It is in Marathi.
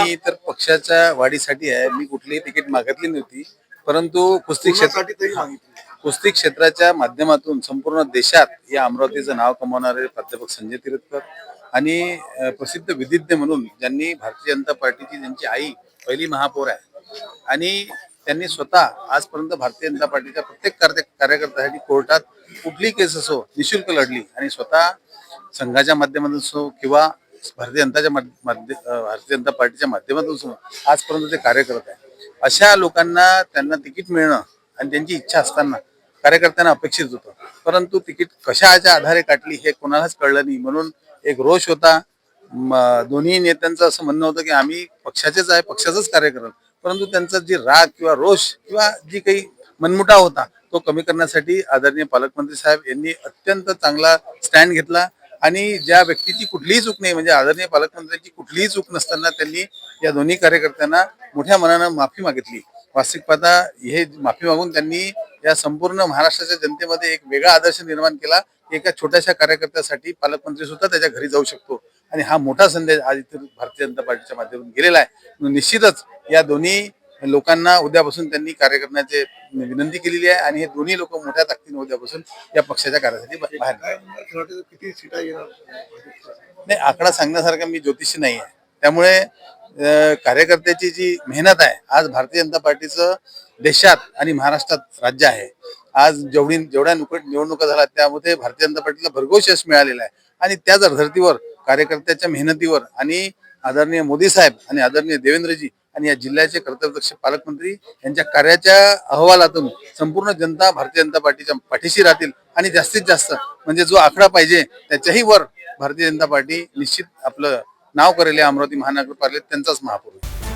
मी तर पक्षाच्या वाढीसाठी आहे. मी कुठलीही तिकीट मागितली नव्हती. परंतु कुस्ती क्षेत्र कुस्ती क्षेत्राच्या माध्यमातून संपूर्ण देशात या अमरावतीचं नाव कमावणारे प्राध्यापक संजय तिरतकर आणि प्रसिद्ध विधिज्ञ म्हणून ज्यांनी भारतीय जनता पार्टीची ज्यांची आई पहिली महापौर आहे आणि त्यांनी स्वतः आजपर्यंत भारतीय जनता पार्टीच्या प्रत्येक कार्य कार्यकर्त्यासाठी कोर्टात कुठलीही केस असो निशुल्क लढली आणि स्वतः संघाच्या माध्यमातून असो किंवा भारतीय जनताच्या भारतीय जनता पार्टीच्या माध्यमातून आजपर्यंत ते कार्य करत आहे. अशा लोकांना त्यांना तिकीट मिळणं आणि त्यांची इच्छा असताना कार्यकर्त्यांना अपेक्षित होतं. परंतु तिकीट कशाच्या आधारे काटली हे कोणालाच कळलं नाही. म्हणून एक रोष होता. दोन्ही नेत्यांचं असं म्हणणं होतं की आम्ही पक्षाचेच आहे पक्षाचंच कार्य करत. परंतु त्यांचा जी राग किंवा रोष किंवा जी काही मनमुटाव होता तो कमी करण्यासाठी आदरणीय पालकमंत्री साहेब यांनी अत्यंत चांगला स्टँड घेतला. आणि ज्या व्यक्तीची कुठलीही चूक नाही म्हणजे आदरणीय पालकमंत्र्यांची कुठलीही चूक नसताना त्यांनी या दोन्ही कार्यकर्त्यांना मोठ्या मनानं माफी मागितली. वास्तविक पाहता हे माफी मागून त्यांनी या संपूर्ण महाराष्ट्राच्या जनतेमध्ये एक वेगळा आदर्श निर्माण केला. एका छोट्याशा कार्यकर्त्यासाठी पालकमंत्री सुद्धा त्याच्या घरी जाऊ शकतो. आणि हा मोठा संदेश आज इथून भारतीय जनता पार्टीच्या माध्यमातून गेलेला आहे. निश्चितच या दोन्ही लोकांना उद्यापासून त्यांनी कार्य करण्याचे विनंती केलेली आहे आणि हे दोन्ही लोक मोठ्या ताकदीने उद्यापासून या पक्षाच्या कार्यासाठी बाहेर नाही आकडा सांगण्यासारखा मी ज्योतिषी नाही आहे. त्यामुळे कार्यकर्त्याची जी मेहनत आहे आज भारतीय जनता पार्टीचं देशात आणि महाराष्ट्रात राज्य आहे. आज जेवढी जेवढ्या नुकट निवडणुका झाल्या त्यामध्ये भारतीय जनता पार्टीला भरघोस यश मिळालेलं आहे. आणि त्याच धर्तीवर कार्यकर्त्याच्या मेहनतीवर आणि आदरणीय मोदी साहेब आणि आदरणीय देवेंद्रजी आणि या जिल्ह्याचे कर्तव्यदक्ष पालकमंत्री यांच्या कार्याच्या अहवालातून संपूर्ण जनता भारतीय जनता पार्टीच्या पाठीशी राहतील आणि जास्तीत जास्त म्हणजे जो आकडा पाहिजे त्याच्याही वर भारतीय जनता पार्टी निश्चित आपलं नाव करेल अमरावती महानगरपालिकेत त्यांचाच महापौर